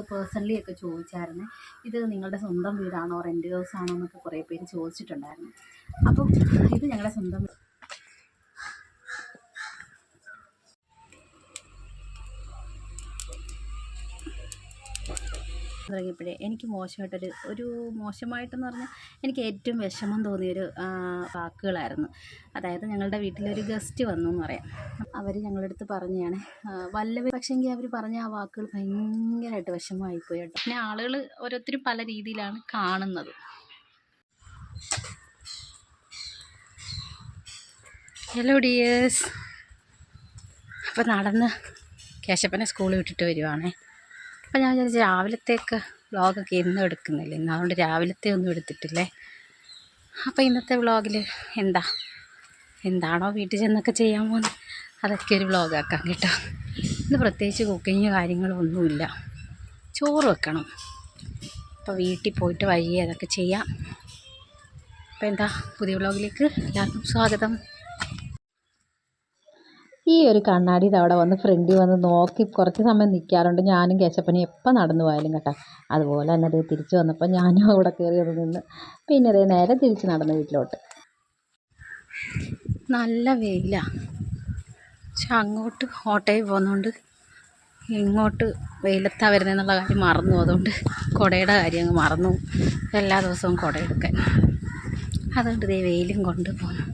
Personally ഒക്കെ ചോദിച്ചായിരുന്നു ഇത് നിങ്ങളുടെ സ്വന്തം വീടാണോ? റെന്റ് ഹൗസ് ആണോ? എന്നൊക്കെ കുറേ പേര് ചോദിച്ചിട്ടുണ്ടായിരുന്നു. അപ്പം ഇത് ഞങ്ങളുടെ സ്വന്തം തുടങ്ങിയപ്പോഴേ എനിക്ക് മോശമായിട്ടൊരു ഒരു മോശമായിട്ടെന്ന് പറഞ്ഞാൽ എനിക്ക് ഏറ്റവും വിഷമം തോന്നിയൊരു വാക്കുകളായിരുന്നു. അതായത് ഞങ്ങളുടെ വീട്ടിലൊരു ഗസ്റ്റ് വന്നു എന്ന് പറയാം. അവർ ഞങ്ങളുടെ അടുത്ത് പറഞ്ഞതാണ് വല്ലവർ പക്ഷേങ്കിൽ അവർ പറഞ്ഞ ആ വാക്കുകൾ ഭയങ്കരമായിട്ട് വിഷമമായിപ്പോയി കേട്ടോ. പിന്നെ ആളുകൾ ഓരോരുത്തരും പല രീതിയിലാണ് കാണുന്നത്. ഹലോ ഡിയേഴ്സ് അപ്പോൾ നടന്ന് കേശപ്പനെ സ്കൂളിൽ വിട്ടിട്ട് വരുവാണേ. അപ്പോൾ ഞാൻ വിചാരിച്ചു രാവിലത്തേക്ക് വ്ളോഗൊക്കെ എന്നും എടുക്കുന്നില്ല. ഇന്ന് അതുകൊണ്ട് രാവിലത്തെ ഒന്നും എടുത്തിട്ടില്ലേ? അപ്പോൾ ഇന്നത്തെ വ്ളോഗിൽ എന്താ? എന്താണോ വീട്ടിൽ ചെന്നൊക്കെ ചെയ്യാൻ പോകുന്നത്? അതൊക്കെ ഒരു വ്ളോഗാക്കാം കേട്ടോ. ഇന്ന് പ്രത്യേകിച്ച് കുക്കിങ് കാര്യങ്ങളൊന്നുമില്ല ചോറ് വെക്കണം. അപ്പോൾ വീട്ടിൽ പോയിട്ട് വഴിയെ അതൊക്കെ ചെയ്യാം. അപ്പോൾ എന്താ പുതിയ വ്ളോഗിലേക്ക് എല്ലാവർക്കും സ്വാഗതം. ഈ ഒരു കണ്ണാടി അവിടെ വന്ന് ഫ്രണ്ടിൽ വന്ന് നോക്കി കുറച്ച് സമയം നിൽക്കാറുണ്ട് ഞാനും കേശപ്പനും എപ്പോൾ നടന്നു പോയാലും കേട്ടോ. അതുപോലെ തന്നെ അത് തിരിച്ച് വന്നപ്പോൾ ഞാനും അവിടെ കയറി ഒന്ന് നിന്ന് പിന്നെ അതേ നേരെ തിരിച്ച് നടന്ന് വീട്ടിലോട്ട്. നല്ല വെയിലാണ് പക്ഷെ അങ്ങോട്ട് ഓട്ടയിൽ പോകുന്നതുകൊണ്ട് ഇങ്ങോട്ട് വെയിലത്താണ് വരുന്നതെന്നുള്ള കാര്യം മറന്നു അതുകൊണ്ട് കുടയുടെ കാര്യം അങ്ങ് മറന്നു. എല്ലാ ദിവസവും കുട എടുക്കാൻ. അതുകൊണ്ട് ദേ വെയിലും കൊണ്ട് പോകുന്നു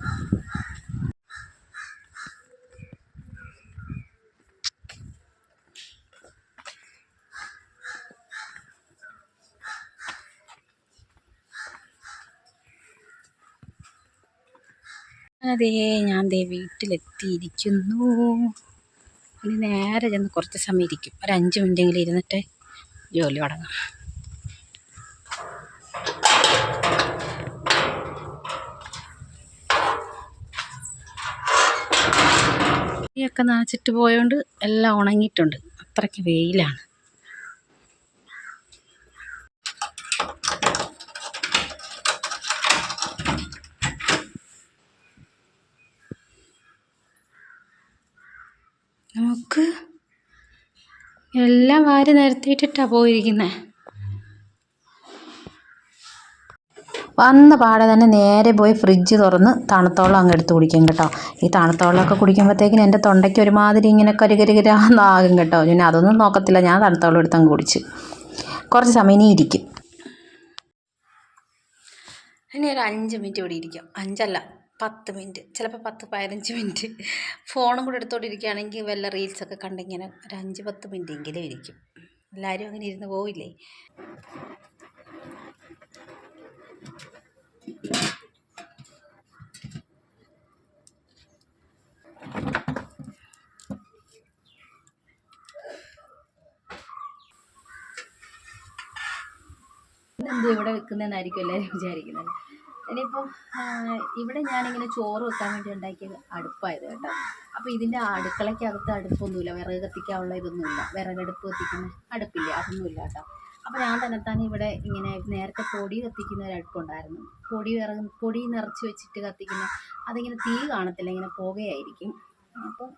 അതേ ഞാൻ ദേ വീട്ടിലെത്തിയിരിക്കുന്നു. ഇനി നേരെ ചെന്ന് കുറച്ച് സമയം ഇരിക്കും. ഒരു അഞ്ച് മിനിറ്റെങ്കിലും ഇരുന്നിട്ട് ജോലി തുടങ്ങാം. ഒക്കെ നനച്ചിട്ട് പോയോണ്ട് എല്ലാം ഉണങ്ങിയിട്ടുണ്ട്. അത്രയ്ക്ക് വെയിലാണ് നമുക്ക് എല്ലാം വാരി നിരത്തിയിട്ടിട്ടാണ് പോയിരിക്കുന്നത് വന്ന പാടെ തന്നെ നേരെ പോയി ഫ്രിഡ്ജ് തുറന്ന് തണുത്തോളം അങ്ങ് എടുത്ത് കുടിക്കും കേട്ടോ. ഈ തണുത്തോളമൊക്കെ കുടിക്കുമ്പോഴത്തേക്കിനും എന്റെ തൊണ്ടയ്ക്ക് ഒരുമാതിരി ഇങ്ങനെ കരുകരുകരാന്നാകും കേട്ടോ. പിന്നെ അതൊന്നും നോക്കത്തില്ല. ഞാൻ തണുത്തോളം എടുത്തങ്ങ് കുടിച്ച്. കുറച്ച് സമയം ഇനി ഇരിക്കും. ഇനി ഒരു അഞ്ച് മിനിറ്റ് ഇവിടെ ഇരിക്കും. അഞ്ചല്ല. പത്ത് മിനിറ്റ് ചിലപ്പോൾ പത്ത് പതിനഞ്ച് മിനിറ്റ്. ഫോണും കൂടെ എടുത്തോണ്ടിരിക്കുകയാണെങ്കിൽ വല്ല റീൽസൊക്കെ കണ്ടിങ്ങനെ ഒരു അഞ്ച് പത്ത് മിനിറ്റ് എങ്കിലും ഇരിക്കും. എല്ലാവരും അങ്ങനെ ഇരുന്ന് പോവില്ലേ? ഇവിടെ വെക്കുന്നതെന്നായിരിക്കും എല്ലാവരും വിചാരിക്കുന്നത്? ഇനിയിപ്പം ഇവിടെ ഞാനിങ്ങനെ ചോറ് വെക്കാൻ വേണ്ടി ഉണ്ടാക്കിയത് അടുപ്പായത് കേട്ടോ. അപ്പോൾ ഇതിന്റെ അടുക്കളയ്ക്കകത്ത് അടുപ്പൊന്നുമില്ല. വിറക് കത്തിക്കാനുള്ള ഇതൊന്നുമില്ല. വിറകടുപ്പ് കത്തിക്കുന്ന അടുപ്പില്ല? അതൊന്നുമില്ല കേട്ടോ. അപ്പോൾ ഞാൻ തന്നെത്താനെ ഇവിടെ ഇങ്ങനെ നേരത്തെ പൊടി കത്തിക്കുന്ന ഒരു അടുപ്പുണ്ടായിരുന്നു. പൊടി വിറക് പൊടി നിറച്ച് വെച്ചിട്ട് കത്തിക്കുന്ന അതിങ്ങനെ തീ കാണത്തില്ല. ഇങ്ങനെ പുകയായിരിക്കും. അപ്പം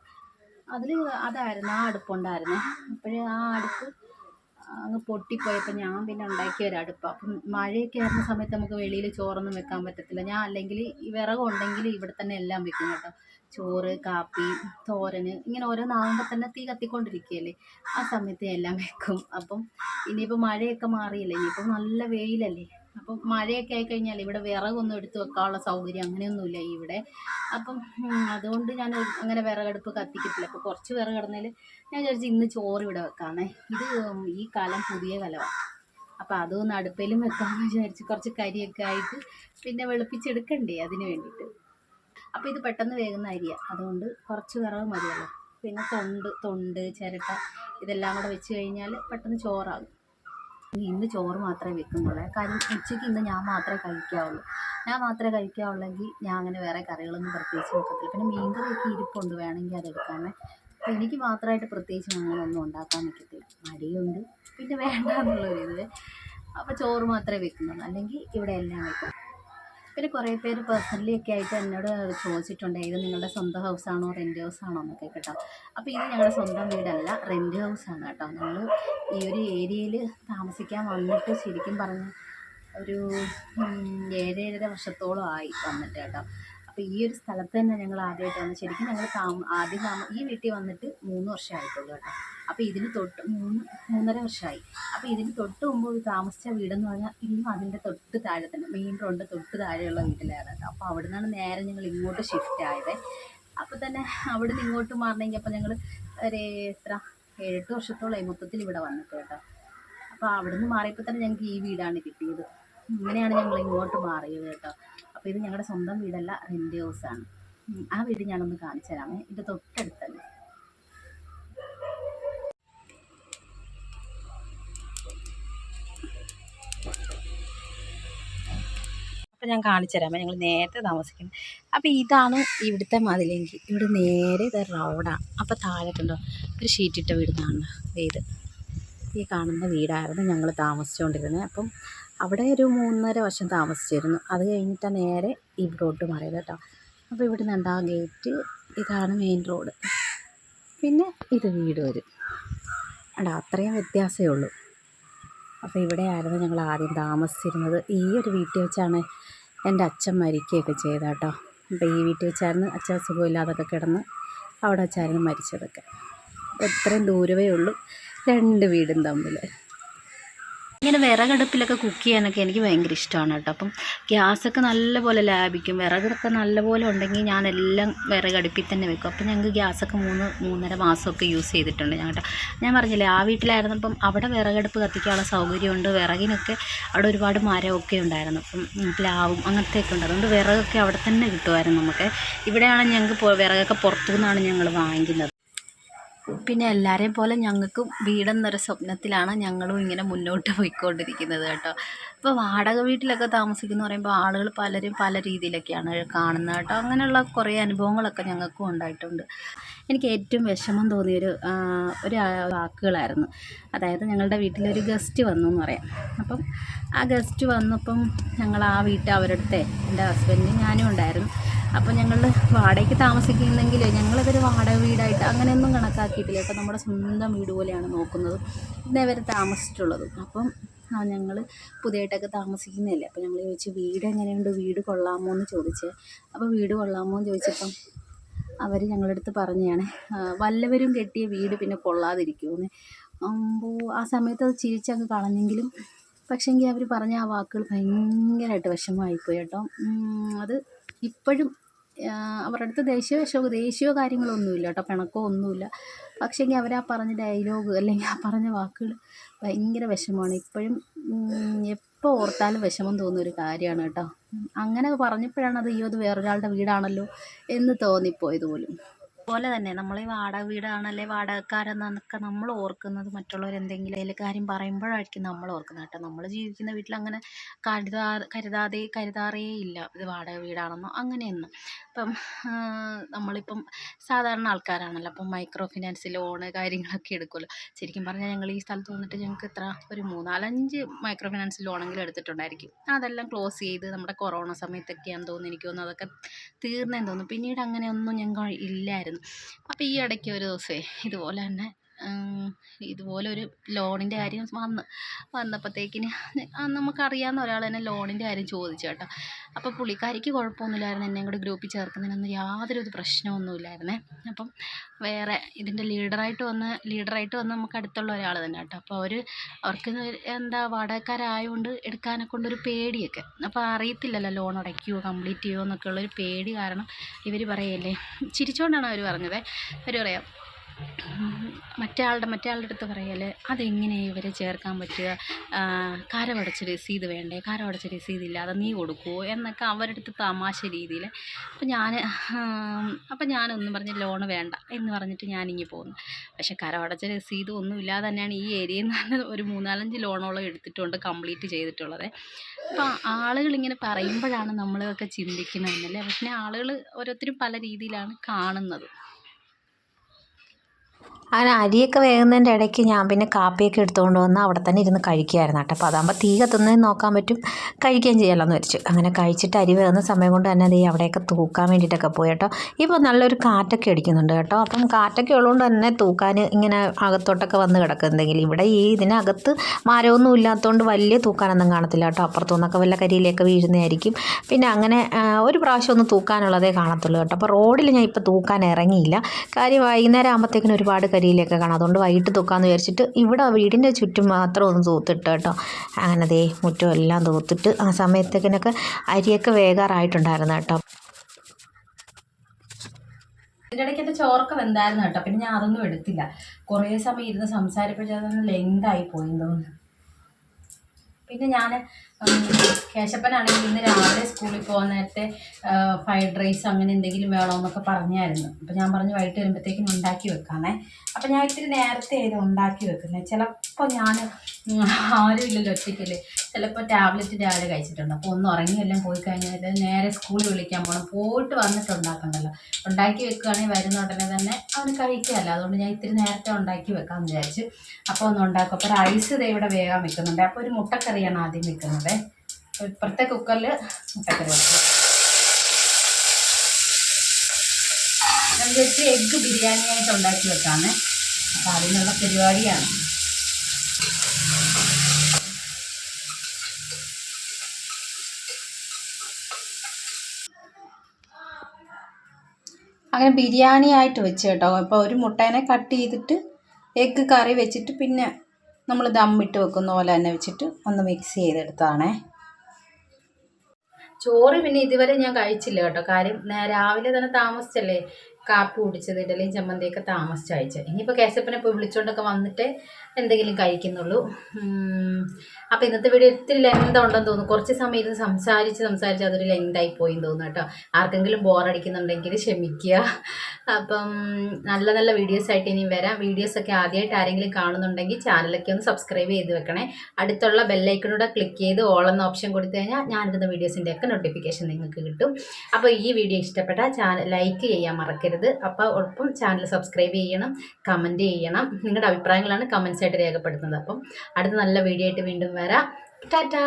അതിൽ അതായിരുന്നു ആ അടുപ്പുണ്ടായിരുന്നു. അപ്പോഴേ ആ അടുപ്പ് അങ്ങ് പൊട്ടിപ്പോയപ്പോൾ ഞാൻ പിന്നെ ഉണ്ടാക്കിയ ഒരു അടുപ്പാണ് അപ്പം മഴയൊക്കെ ആയിരുന്ന സമയത്ത് നമുക്ക് വെളിയിൽ ചോറൊന്നും വെക്കാൻ പറ്റത്തില്ല. ഞാൻ അല്ലെങ്കിൽ വിറകുണ്ടെങ്കിൽ ഇവിടെ തന്നെ എല്ലാം വെക്കും കേട്ടോ. ചോറ് കാപ്പി തോരൻ ഇങ്ങനെ ഓരോ ഓരോന്നാകുമ്പോൾ തന്നെ തീ കത്തിക്കൊണ്ടിരിക്കുകയല്ലേ. ആ സമയത്ത് എല്ലാം വെക്കും. അപ്പം ഇനിയിപ്പോൾ മഴയൊക്കെ മാറിയില്ലേ. ഇനിയിപ്പോൾ നല്ല വെയിലല്ലേ. അപ്പം മഴയൊക്കെ ആയിക്കഴിഞ്ഞാൽ ഇവിടെ വിറകൊന്നും എടുത്ത് വെക്കാനുള്ള സൗകര്യം അങ്ങനെയൊന്നുമില്ല ഇവിടെ. അപ്പം അതുകൊണ്ട് ഞാൻ അങ്ങനെ വിറകടുപ്പ് കത്തിക്കത്തില്ല. അപ്പോൾ കുറച്ച് വിറകിടുന്നതിൽ കിടന്നതിൽ ഞാൻ വിചാരിച്ചു ഇന്ന് ചോറ് ഇവിടെ വെക്കാമെന്നേ. ഇത് ഈ കാലം പുതിയ കലമാണ്. അപ്പോൾ അതൊന്ന് അടുപ്പിലും വെക്കാമെന്ന് വിചാരിച്ച് കുറച്ച് കരിയൊക്കെ ആയിട്ട് പിന്നെ വെളുപ്പിച്ചെടുക്കണ്ടേ അതിന് വേണ്ടിയിട്ട്. അപ്പോൾ ഇത് പെട്ടെന്ന് വേകുന്ന അരിയാണ് അതുകൊണ്ട് കുറച്ച് വിറവ് മതിയല്ലോ. പിന്നെ തൊണ്ട് തൊണ്ട് ചിരട്ട ഇതെല്ലാം കൂടെ വെച്ച് കഴിഞ്ഞാൽ പെട്ടെന്ന് ചോറാകും. ഇനി ഇന്ന് ചോറ് മാത്രമേ വെക്കുന്നുള്ളൂ. കാര്യം ഉച്ചയ്ക്ക് ഇന്ന് ഞാൻ മാത്രമേ കഴിക്കാവുള്ളൂ. ഞാൻ മാത്രമേ കഴിക്കാവുള്ളെങ്കിൽ ഞാൻ അങ്ങനെ വേറെ കറികളൊന്നും പ്രത്യേകിച്ച് വെക്കത്തില്ല. പിന്നെ മീൻകറിയൊക്കെ ഇരിപ്പുണ്ട്. വേണമെങ്കിൽ അതെടുക്കാമേ എനിക്ക് മാത്രമായിട്ട് പ്രത്യേകിച്ച് അങ്ങനെയൊന്നും ഉണ്ടാക്കാൻ നിൽക്കത്തില്ല മടിയുണ്ട്. പിന്നെ വേണ്ട എന്നുള്ളൊരിത് അപ്പോൾ ചോറ് മാത്രമേ വെക്കുന്നുള്ളൂ. അല്ലെങ്കിൽ ഇവിടെ എല്ലാം വെക്കും. പിന്നെ കുറേ പേര് പേഴ്സണലി ഒക്കെ ആയിട്ട് എന്നോട് ചോദിച്ചിട്ടുണ്ട് ഇത് നിങ്ങളുടെ സ്വന്തം ഹൗസാണോ റെന്റ് ഹൗസാണോ എന്നൊക്കെ കേട്ടോ. അപ്പോൾ ഇത് ഞങ്ങളുടെ സ്വന്തം വീടല്ല റെന്റ് ഹൗസാണ് കേട്ടോ. ഞങ്ങൾ ഈ ഒരു ഏരിയയിൽ താമസിക്കാൻ വന്നിട്ട് ശരിക്കും പറഞ്ഞ ഒരു ഏഴേഴര വർഷത്തോളം ആയി വന്നിട്ട് കേട്ടോ. അപ്പോൾ ഈ ഒരു സ്ഥലത്ത് തന്നെ ഞങ്ങൾ ആദ്യമായിട്ട് വന്നത് ശരിക്കും ഞങ്ങൾ താമ ആദ്യം താമ ഈ വീട്ടിൽ വന്നിട്ട് മൂന്ന് വർഷമായിട്ടുള്ളൂ കേട്ടോ. അപ്പോൾ ഇതിന് തൊട്ട് മൂന്ന് മൂന്നര വർഷമായി. അപ്പോൾ ഇതിന് തൊട്ട് മുമ്പ് ഒരു താമസിച്ച വീടെന്ന് പറഞ്ഞാൽ ഇന്നും അതിന്റെ തൊട്ട് താഴെ തന്നെ മെയിൻ റോഡിന്റെ തൊട്ട് താഴെയുള്ള വീട്ടിലാണ് കേട്ടോ. അപ്പോൾ അവിടെ നിന്നാണ് നേരെ ഞങ്ങൾ ഇങ്ങോട്ട് ഷിഫ്റ്റ് ആയത്. അപ്പോൾ തന്നെ അവിടെ നിന്ന് ഇങ്ങോട്ട് മാറണമെങ്കിൽ അപ്പോൾ ഞങ്ങൾ ഒരു എത്ര ഏഴെട്ട് വർഷത്തോളമായി മൊത്തത്തിൽ ഇവിടെ വന്നിട്ട് കേട്ടോ. അപ്പോൾ അവിടെ നിന്ന് മാറിയപ്പോൾ തന്നെ ഞങ്ങൾക്ക് ഈ വീടാണ് കിട്ടിയത്. ഇങ്ങനെയാണ് ഞങ്ങൾ ഇങ്ങോട്ട് മാറിയത് കേട്ടോ. അപ്പോൾ ഇത് ഞങ്ങളുടെ സ്വന്തം വീടല്ല റെന്റ് ഹൗസാണ് ആ വീട് ഞാനൊന്ന് കാണിച്ചു തരാമേ. ഇത് തൊട്ടടുത്തല്ലേ? അപ്പോൾ ഞാൻ കാണിച്ചു തരാമേ ഞങ്ങൾ നേരത്തെ താമസിക്കുന്നത് അപ്പോൾ ഇതാണ് ഇവിടുത്തെ മതിലെങ്കിൽ. ഇവിടെ നേരെ ഇത് റോഡാണ് അപ്പോൾ താഴെ കണ്ടോ ഒരു ഷീറ്റിട്ട വീട് കാണുന്ന വീട് ഈ കാണുന്ന വീടായിരുന്നു ഞങ്ങൾ താമസിച്ചുകൊണ്ടിരുന്നത്. അപ്പം അവിടെ ഒരു മൂന്നര വർഷം താമസിച്ചിരുന്നു. അത് കഴിഞ്ഞിട്ടാണ് നേരെ ഇവിടോട്ട് മാറിയത് കേട്ടോ. അപ്പോൾ ഇവിടെ നിന്ന് ആ ഗേറ്റ് ഇതാണ് മെയിൻ റോഡ് പിന്നെ ഇത് വീട് വരും. അടാ അത്രയും വ്യത്യാസമേ ഉള്ളൂ. അപ്പോൾ ഇവിടെയായിരുന്നു ഞങ്ങൾ ആദ്യം താമസിച്ചിരുന്നത്. ഈ ഒരു വീട്ടിൽ വെച്ചാണ് എന്റെ അച്ഛൻ മരിക്കുകയൊക്കെ ചെയ്തത് കേട്ടോ. അപ്പോൾ ഈ വീട്ടിൽ വെച്ചായിരുന്നു അച്ഛൻ സുഖമില്ലാതൊക്കെ കിടന്ന് അവിടെ വെച്ചായിരുന്നു മരിച്ചതൊക്കെ. അപ്പോൾ ഇത്രയും ദൂരമേ ഉള്ളൂ. രണ്ട് വീടും തമ്മിൽ ഇങ്ങനെ വിറകടുപ്പിലൊക്കെ കുക്ക് ചെയ്യാനൊക്കെ എനിക്ക് ഭയങ്കര ഇഷ്ടമാണ് കേട്ടോ. അപ്പം ഗ്യാസൊക്കെ നല്ലപോലെ ലാഭിക്കും. വിറകൊക്കെ നല്ലപോലെ ഉണ്ടെങ്കിൽ ഞാനെല്ലാം വിറകടുപ്പിൽ തന്നെ വെക്കും. അപ്പം ഞങ്ങൾക്ക് ഗ്യാസൊക്കെ മൂന്ന് മൂന്നര മാസമൊക്കെ യൂസ് ചെയ്തിട്ടുണ്ട് ഞാൻ കേട്ടോ. ഞാൻ പറഞ്ഞില്ലേ ആ വീട്ടിലായിരുന്നപ്പം അവിടെ വിറകടുപ്പ് കത്തിക്കാനുള്ള സൗകര്യമുണ്ട്. വിറകിനൊക്കെ അവിടെ ഒരുപാട് മരമൊക്കെ ഉണ്ടായിരുന്നു. അപ്പം പ്ലാവും അങ്ങനത്തെ ഒക്കെ ഉണ്ട്. അതുകൊണ്ട് വിറകൊക്കെ അവിടെ തന്നെ കിട്ടുമായിരുന്നു നമുക്ക്. ഇവിടെയാണ് ഞങ്ങൾക്ക് വിറകൊക്കെ പുറത്തു നിന്നാണ് ഞങ്ങൾ വാങ്ങിക്കുന്നത്. പിന്നെ എല്ലാവരെയും പോലെ ഞങ്ങൾക്കും വീടെന്നൊരു സ്വപ്നത്തിലാണ് ഞങ്ങളും ഇങ്ങനെ മുന്നോട്ട് പോയിക്കൊണ്ടിരിക്കുന്നത് കേട്ടോ. ഇപ്പോൾ വാടക വീട്ടിലൊക്കെ താമസിക്കുന്ന പറയുമ്പോൾ ആളുകൾ പലരും പല രീതിയിലൊക്കെയാണ് കാണുന്നത് കേട്ടോ. അങ്ങനെയുള്ള കുറേ അനുഭവങ്ങളൊക്കെ ഞങ്ങൾക്കും ഉണ്ടായിട്ടുണ്ട്. എനിക്ക് ഏറ്റവും വിഷമം തോന്നിയൊരു ഒരു വാക്കുകളായിരുന്നു. അതായത് ഞങ്ങളുടെ വീട്ടിലൊരു ഗസ്റ്റ് വന്നു എന്ന് പറയാം. അപ്പം ആ ഗസ്റ്റ് വന്നപ്പം ഞങ്ങൾ ആ വീട്ടിൽ അവരുടെ എന്റെ ഹസ്ബൻഡും ഞാനും ഉണ്ടായിരുന്നു. അപ്പോൾ ഞങ്ങൾ വാടകയ്ക്ക് താമസിക്കുന്നെങ്കിൽ ഞങ്ങളിതൊരു വാടക വീടായിട്ട് അങ്ങനെയൊന്നും കണക്കാക്കിയിട്ടില്ല കേട്ടോ. നമ്മുടെ സ്വന്തം വീട് പോലെയാണ് നോക്കുന്നത്. ഇന്നേ വരെ താമസിച്ചിട്ടുള്ളത്. അപ്പം ഞങ്ങൾ പുതിയതായിട്ടൊക്കെ താമസിക്കുന്നില്ലേ. അപ്പോൾ ഞങ്ങൾ ചോദിച്ചു വീട് എങ്ങനെയുണ്ട്? വീട് കൊള്ളാമോ? എന്ന് ചോദിച്ചേ. അപ്പോൾ വീട് കൊള്ളാമോ എന്ന് ചോദിച്ചപ്പം അവർ ഞങ്ങളുടെ അടുത്ത് പറഞ്ഞതാണ് വല്ലവരും കെട്ടിയ വീട് പിന്നെ കൊള്ളാതിരിക്കുമെന്ന്. അപ്പോൾ ആ സമയത്ത് അത് ചിരിച്ചങ്ങ് കളഞ്ഞെങ്കിലും പക്ഷേങ്കിൽ അവർ പറഞ്ഞ ആ വാക്കുകൾ ഭയങ്കരമായിട്ട് വിഷമമായിപ്പോയി കേട്ടോ. അത് ഇപ്പോഴും ആ, അവരുടെ അടുത്ത് ദേശീയ വിഷമോ ദേഷ്യമോ കാര്യങ്ങളൊന്നുമില്ല കേട്ടോ പിണക്കോ ഒന്നുമില്ല. പക്ഷേങ്കിൽ അവർ ആ പറഞ്ഞ ഡയലോഗ് അല്ലെങ്കിൽ ആ പറഞ്ഞ വാക്കുകൾ ഭയങ്കര വിഷമമാണ്. ഇപ്പോഴും എപ്പോൾ ഓർത്താലും വിഷമം തോന്നുന്ന ഒരു കാര്യമാണ് കേട്ടോ. അങ്ങനെ പറഞ്ഞപ്പോഴാണ് അത് അയ്യോ അത് വേറൊരാളുടെ വീടാണല്ലോ എന്ന് തോന്നിപ്പോയത് പോലും. അതുപോലെ തന്നെ നമ്മൾ ഈ വാടക വീടാണല്ലേ വാടകക്കാരെന്നൊക്കെ നമ്മൾ ഓർക്കുന്നത് മറ്റുള്ളവർ എന്തെങ്കിലും അതിൽ കാര്യം പറയുമ്പോഴായിരിക്കും നമ്മൾ ഓർക്കുന്നത് കേട്ടോ. നമ്മൾ ജീവിക്കുന്ന വീട്ടിൽ അങ്ങനെ കരുതാ കരുതാതെ കരുതാറേ ഇല്ല ഇത് വാടക വീടാണെന്നോ അങ്ങനെയൊന്നും. ഇപ്പം നമ്മളിപ്പം സാധാരണ ആൾക്കാരാണല്ലോ. അപ്പം മൈക്രോ ഫിനാൻസ് ലോണ് കാര്യങ്ങളൊക്കെ എടുക്കുമല്ലോ ശരിക്കും പറഞ്ഞാൽ ഞങ്ങൾ ഈ സ്ഥലത്ത് വന്നിട്ട് ഞങ്ങൾക്ക് എത്ര? ഒരു മൂന്നാലഞ്ച് മൈക്രോ ഫിനാൻസ് ലോണെങ്കിലും എടുത്തിട്ടുണ്ടായിരിക്കും. അതെല്ലാം ക്ലോസ് ചെയ്ത് നമ്മുടെ കൊറോണ സമയത്തൊക്കെയാണെന്ന് തോന്നുന്നു എനിക്ക് തോന്നുന്നു. അതൊക്കെ തീർന്നെന്ന് തോന്നുന്നു. പിന്നീട് അങ്ങനെയൊന്നും ഞങ്ങൾ ഇല്ലായിരുന്നു. അപ്പോൾ ഈ ഇടയ്ക്ക് ഒരു ദിവസമേ ഇതുപോലെ തന്നെ ഉം, ഇതുപോലെ ഒരു ലോണിന്റെ കാര്യം വന്ന് വന്നപ്പോഴത്തേക്കിന് നമുക്ക് നമുക്കറിയാവുന്ന ഒരാൾ തന്നെ ലോണിന്റെ കാര്യം ചോദിച്ചു കേട്ടോ. അപ്പോൾ പുള്ളിക്കാരിക്ക് കുഴപ്പമൊന്നുമില്ലായിരുന്നു എന്നെ കൂടെ ഗ്രൂപ്പിൽ ചേർക്കുന്നതിനൊന്നും യാതൊരു പ്രശ്നമൊന്നുമില്ലായിരുന്നേ. അപ്പം വേറെ ഇതിന്റെ ലീഡറായിട്ട് വന്ന് ലീഡറായിട്ട് വന്ന് നമുക്ക് അടുത്തുള്ള ഒരാൾ തന്നെ കേട്ടോ. അപ്പോൾ അവർ അവർക്ക് എന്താ വാടകക്കാരായതുകൊണ്ട് എടുക്കാനൊക്കെ കൊണ്ടൊരു പേടിയൊക്കെ. അപ്പോൾ അറിയത്തില്ലല്ലോ ലോൺ അടയ്ക്കുമോ കംപ്ലീറ്റ് ചെയ്യുമോ എന്നൊക്കെ ഉള്ളൊരു പേടി കാരണം ഇവർ പറയല്ലേ. ചിരിച്ചുകൊണ്ടാണ് അവർ പറഞ്ഞത്. അവർ പറയാം മറ്റേ ആളുടെ മറ്റേ ആളുടെ അടുത്ത് പറയൽ അതെങ്ങനെ ഇവരെ ചേർക്കാൻ പറ്റുക? കരമടച്ച രസീത് വേണ്ടേ? കരമടച്ച രസീത് ഇല്ലാതെ നീ കൊടുക്കുമോ എന്നൊക്കെ അവരുടെ അടുത്ത് തമാശ രീതിയിൽ അപ്പം ഞാൻ അപ്പം ഞാനൊന്നും പറഞ്ഞ് ലോണ് വേണ്ട എന്ന് പറഞ്ഞിട്ട് ഞാനിങ്ങി പോകുന്നു പക്ഷേ കരമടച്ച രസീത് ഒന്നും ഇല്ലാതെ തന്നെയാണ് ഈ ഏരിയയിൽ നിന്ന് ഒരു മൂന്നാലഞ്ച് ലോണോളം എടുത്തിട്ടുണ്ട് കംപ്ലീറ്റ് ചെയ്തിട്ടുള്ളത്. അപ്പം ആളുകൾ ഇങ്ങനെ പറയുമ്പോഴാണ് നമ്മളൊക്കെ ചിന്തിക്കുന്നതെന്നല്ലേ പക്ഷേ ആളുകൾ ഓരോരുത്തരും പല രീതിയിലാണ് കാണുന്നത്. അങ്ങനെ അരിയൊക്കെ വേകുന്നതിന്റെ ഇടയ്ക്ക് ഞാൻ പിന്നെ കാപ്പിയൊക്കെ എടുത്തുകൊണ്ട് വന്ന് അവിടെ തന്നെ ഇരുന്ന് കഴിക്കുമായിരുന്നു കേട്ടോ. അപ്പോൾ അതാകുമ്പോൾ തീ കത്തുന്നത് നോക്കാൻ പറ്റും കഴിക്കുകയും ചെയ്യാമല്ലോ എന്ന് വെച്ചു. അങ്ങനെ കഴിച്ചിട്ട് അരി വേകുന്ന സമയം കൊണ്ട് തന്നെ ദേ അവിടെയൊക്കെ തൂക്കാൻ വേണ്ടിയിട്ടൊക്കെ പോയി കേട്ടോ. ഇപ്പോൾ നല്ലൊരു കാറ്റൊക്കെ അടിക്കുന്നുണ്ട് കേട്ടോ. അപ്പം കാറ്റൊക്കെ ഉള്ളതുകൊണ്ട് തന്നെ തൂക്കാൻ ഇങ്ങനെ അകത്തോട്ടൊക്കെ വന്ന് കിടക്കും. എന്തെങ്കിലും ഇവിടെ ഈ ഇതിനകത്ത് മരമൊന്നും ഇല്ലാത്തതുകൊണ്ട് വലിയ തൂക്കാനൊന്നും കാണത്തില്ല കേട്ടോ. അപ്പുറത്തുനിന്നൊക്കെ വല്ല കരിയിലേക്ക് വീഴുന്നതായിരിക്കും. പിന്നെ അങ്ങനെ ഒരു പ്രാവശ്യം ഒന്ന് തൂക്കാനുള്ളതേ കാണത്തുള്ളൂ കേട്ടോ. അപ്പോൾ റോഡിൽ ഞാൻ ഇപ്പോൾ തൂക്കാൻ ഇറങ്ങിയില്ല. കാര്യം വൈകുന്നേരം ആകുമ്പോഴത്തേക്കിനും ഒരുപാട് കരിയിലൊക്കെ കാണാം. അതുകൊണ്ട് വൈകിട്ട് തൂക്കാമെന്ന് വിചാരിച്ചിട്ട് ഇവിടെ വീടിന്റെ ചുറ്റും മാത്രം ഒന്ന് തൂത്തിട്ട് കേട്ടോ. അങ്ങനെ ദേ മുറ്റം എല്ലാം തൂത്തിട്ട് ആ സമയത്തേക്കിനൊക്കെ അരിയൊക്കെ വേകാറായിട്ടുണ്ടായിരുന്നു കേട്ടോ. ഇതിന്റെ ഇടയ്ക്ക് എന്റെ ചോറൊക്കെ വെന്തായിരുന്നു കേട്ടോ. പിന്നെ ഞാൻ അതൊന്നും എടുത്തില്ല. കുറേ സമയം ഇരുന്ന് സംസാരിപ്പിച്ചതൊന്നും ലെങ്തായി പോയി തോന്നുന്നു. പിന്നെ ഞാൻ കേശപ്പനാണെങ്കിൽ ഇന്ന് രാവിലെ സ്കൂളിൽ പോകാൻ നേരത്തെ ഫ്രൈഡ് റൈസ് അങ്ങനെ എന്തെങ്കിലും വേണമെന്നൊക്കെ പറഞ്ഞായിരുന്നു. അപ്പം ഞാൻ പറഞ്ഞു വൈകിട്ട് വരുമ്പോഴത്തേക്കും ഉണ്ടാക്കി വെക്കാമേ. അപ്പം ഞാൻ ഇത്തിരി നേരത്തെ ആയിരുന്നു ഉണ്ടാക്കി വെക്കുന്നത് ചിലപ്പോൾ ഞാൻ ആരുമില്ലല്ലോ ഒറ്റയ്ക്കല്ലേ. ചിലപ്പോൾ ടാബ്ലറ്റ് രാവിലെ കഴിച്ചിട്ടുണ്ട്. അപ്പോൾ ഒന്ന് ഉറങ്ങിയെല്ലാം പോയി കഴിഞ്ഞാൽ നേരെ സ്കൂളിൽ വിളിക്കാൻ പോകണം പോയിട്ട് വന്നിട്ട് ഉണ്ടാക്കണ്ടല്ലോ. ഉണ്ടാക്കി വെക്കുകയാണെങ്കിൽ വരുന്ന ഉടനെ തന്നെ അവന് കഴിക്കുകയല്ല. അതുകൊണ്ട് ഞാൻ ഇത്തിരി നേരത്തെ ഉണ്ടാക്കി വെക്കാമെന്ന് വിചാരിച്ചു. അപ്പോൾ ഒന്ന് ഉണ്ടാക്കും. അപ്പോൾ റൈസ് ഇതേ ഇവിടെ വേഗം വെക്കുന്നുണ്ട്. അപ്പോൾ ഒരു മുട്ടക്കറിയാണ് ആദ്യം വെക്കുന്നത്. ഇപ്പുറത്തെ കുക്കറിൽ മുട്ടക്കറി വെക്കാം. വെച്ച് എഗ്ഗ് ബിരിയാണി ആയിട്ട് ഉണ്ടാക്കി വെക്കാമെ. അപ്പം അതിനുള്ള പരിപാടിയാണ്. അങ്ങനെ ബിരിയാണി ആയിട്ട് വെച്ച് കേട്ടോ. അപ്പോൾ ഒരു മുട്ടേനെ കട്ട് ചെയ്തിട്ട് എഗ്ഗ് കറി വെച്ചിട്ട് പിന്നെ നമ്മൾ ദമ്മിട്ട് വെക്കുന്ന പോലെ തന്നെ വെച്ചിട്ട് ഒന്ന് മിക്സ് ചെയ്തെടുത്താണേ ചോറ് പിന്നെ ഇതുവരെ ഞാൻ കഴിച്ചില്ല കേട്ടോ. കാര്യം രാവിലെ തന്നെ താമസിച്ചല്ലേ? കാപ്പി കുടിച്ചത് ഇഡലിയും ചമ്മന്തിയൊക്കെ താമസിച്ച് അയച്ചു ഇനിയിപ്പോൾ കേശപ്പനെ പോയി വിളിച്ചുകൊണ്ടൊക്കെ വന്നിട്ട് എന്തെങ്കിലും കഴിക്കുന്നുള്ളൂ. അപ്പോൾ ഇന്നത്തെ വീഡിയോ ഇത്തിരി ലെങ്ത് ഉണ്ടെന്ന് തോന്നുന്നു. കുറച്ച് സമയം ഇരുന്ന് സംസാരിച്ച് സംസാരിച്ച് അതൊരു ലെങ്തായി പോയി തോന്നുന്നു കേട്ടോ. ആർക്കെങ്കിലും ബോറടിക്കുന്നുണ്ടെങ്കിൽ ക്ഷമിക്കുക. അപ്പം നല്ല നല്ല വീഡിയോസ് ആയിട്ട് ഇനിയും വരാം. വീഡിയോസൊക്കെ ആദ്യമായിട്ട് ആരെങ്കിലും കാണുന്നുണ്ടെങ്കിൽ ചാനലൊക്കെ ഒന്ന് സബ്സ്ക്രൈബ് ചെയ്ത് വെക്കണേ. അടുത്തുള്ള ബെല്ലൈക്കണൂടെ ക്ലിക്ക് ചെയ്ത് ഓൾ എന്ന ഓപ്ഷൻ കൊടുത്തു കഴിഞ്ഞാൽ ഞാനിടുന്ന വീഡിയോസിന്റെ ഒക്കെ നോട്ടിഫിക്കേഷൻ നിങ്ങൾക്ക് കിട്ടും. അപ്പോൾ ഈ വീഡിയോ ഇഷ്ടപ്പെട്ടാൽ ചാനൽ ലൈക്ക് ചെയ്യാൻ മറക്കരുത്. അപ്പോൾ ഒപ്പം ചാനൽ സബ്സ്ക്രൈബ് ചെയ്യണം കമന്റ് ചെയ്യണം. നിങ്ങളുടെ അഭിപ്രായങ്ങളാണ് കമൻസ് ആയിട്ട് രേഖപ്പെടുത്തുന്നത്. അപ്പം അടുത്ത നല്ല വീഡിയോ ആയിട്ട് വീണ്ടും വരാം. ടാറ്റാ!